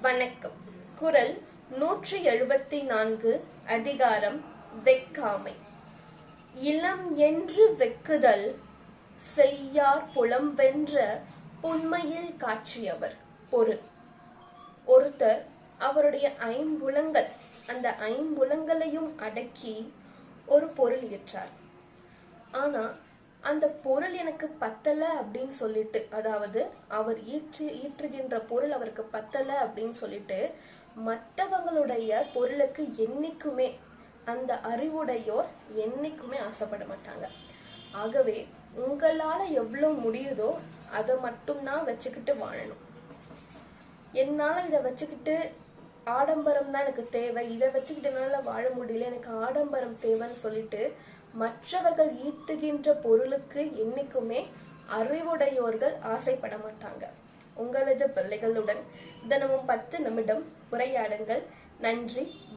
வணக்கம். குரல் நூற்றி எழுபத்தி நான்கு அதிகாரம் வெக்காமை. இளம் என்று வெக்குதல் செய்யார் புலம்பென்ற புன்மையில் காட்சியவர். பொருள் ஒருத்தர் அவருடைய ஐம்புலங்கள் அந்த ஐம்புலங்களையும் அடக்கி ஒரு பொருள் ஏற்றார். ஆனா அந்த பொருள் எனக்கு பத்தல அப்படின்னு சொல்லிட்டு அதாவது அவர் ஈற்று ஈற்றுகின்ற பொருள் அவருக்கு பத்தல அப்படின்னு சொல்லிட்டு மற்றவங்களுடைய பொருளுக்கு என்னைக்குமே அந்த அறிவுடையோர் என்னைக்குமே ஆசைப்பட மாட்டாங்க. ஆகவே உங்களால எவ்வளவு முடியுதோ அதை மட்டும்தான் வச்சுக்கிட்டு வாழணும். என்னால இதை வச்சுக்கிட்டு ஆடம்பரம் தான் எனக்கு தேவை. இதை வச்சுக்கிட்டு என்னால வாழ முடியல. எனக்கு ஆடம்பரம் தேவைன்னு சொல்லிட்டு மற்றவர்கள் ஈட்டுகின்ற பொருளுக்கு என்னைக்குமே அறிவுடையோர்கள் ஆசைப்பட மாட்டாங்க. உங்களது பிள்ளைகளுடன் தினமும் பத்து நிமிடம் உரையாடுங்கள். நன்றி.